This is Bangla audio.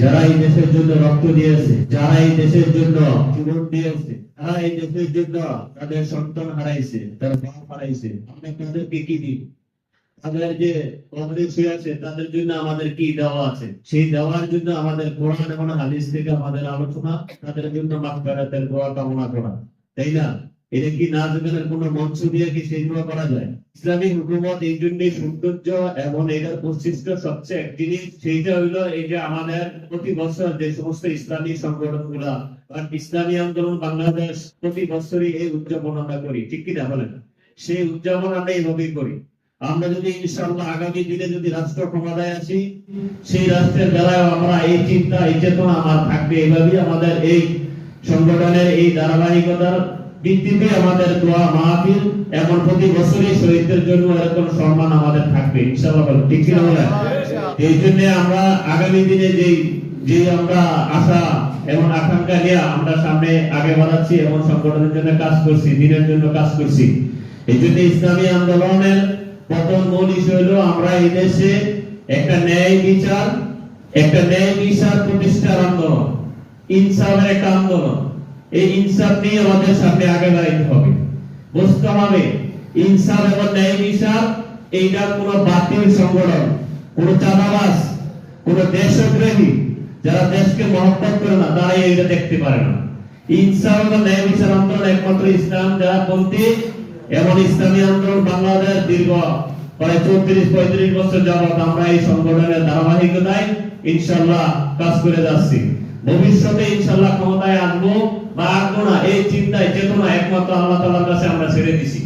যারা এই দেশের জন্য রক্ত দিয়েছে, যারা এই দেশের জন্য জীবন দিয়েছে যারা এই দেশের জন্য তাদের সন্তান হারাইছে, তার বাপ হারাইছে। আমরা তাদেরকে কি দিই তাদের যে কবরে শুয়ে আছে, তাদের জন্য আমাদের কি দেওয়া আছে? সেই দেওয়ার জন্য আমাদের কোরআন এবং হাদিস থেকে আমাদের আলোচনা, তাদের জন্য মাগফিরাতের দোয়া কামনা করা। তাই না? এটা কি না কোন মঞ্চ দিয়ে কি করা যায়? ইসলামী হুকুমত এই জন্যই সৌন্দর্য এটার বৈশিষ্ট্য সবচেয়ে এক জিনিস, সেইটা হইল এই যে আমাদের প্রতি বছর যে সমস্ত ইসলামী গুলা ইসলামী আন্দোলন বাংলাদেশ প্রতি বছরই এই উদযাপন আমরা করি, ঠিক বলেন? সেই উদযাপন আমরা এইভাবেই করি। আমরা যদি আগামী দিনে যদি রাষ্ট্র ক্ষমতায় আসি, সেই রাষ্ট্রের বেলায় আমরা এই চিন্তা, এই চেতনা আমার থাকবে। এইভাবেই আমাদের এই সংগঠনের এই ধারাবাহিকতার ভিত্তিতে আমাদের দোয়া মাহফিল এমন প্রতি বছরই শহীদদের জন্য এরকম সম্মান আমাদের থাকবে ইনশাআল্লাহ। ঠিক কিনা বলেন এই জন্য আমরা আগামী দিনে যেই যে আমরা আশা এবং আকাঙ্ক্ষা নিয়ে আমরা সামনে আগে বাড়াচ্ছি এবং সংগঠনের জন্য কাজ করছি দিনের জন্য কাজ করছি এই জন্য ইসলামী আন্দোলনের প্রথম মূল ইস্যু হলো আমরা এই দেশে একটা ন্যায় বিচার একটা ন্যায় বিচার প্রতিষ্ঠার আন্দোলন ইনসাফের একটা আন্দোলন এই ইনসাফ নিয়ে আমাদের সামনে আগে বাড়াইতে হবে। বুঝতে হবে, ইনসাফ এবং ন্যায় বিচার এইটা কোনো বাতিল সংগঠন, কোন চাঁদাবাজ, কোন দেশদ্রোহী, যারা দেশকে মহব্বত করে না, তারাই এটা দেখতে পারে না। ইনসাফ এবং ন্যায় বিচার আন্দোলন একমাত্র ইসলাম যারা পন্থী এবং ইসলামী আন্দোলন বাংলাদেশ দীর্ঘ প্রায় চৌত্রিশ, পঁয়ত্রিশ বছর যাবত আমরা এই সংগঠনের ধারাবাহিকতায় ইনশাল্লাহ কাজ করে যাচ্ছি। ভবিষ্যতে ইনশাল্লাহ ক্ষমতায় আনব বা আনব না, এই চিন্তায় চেতনা একমাত্র আল্লাহ তালার কাছে আমরা ছেড়ে দিছি।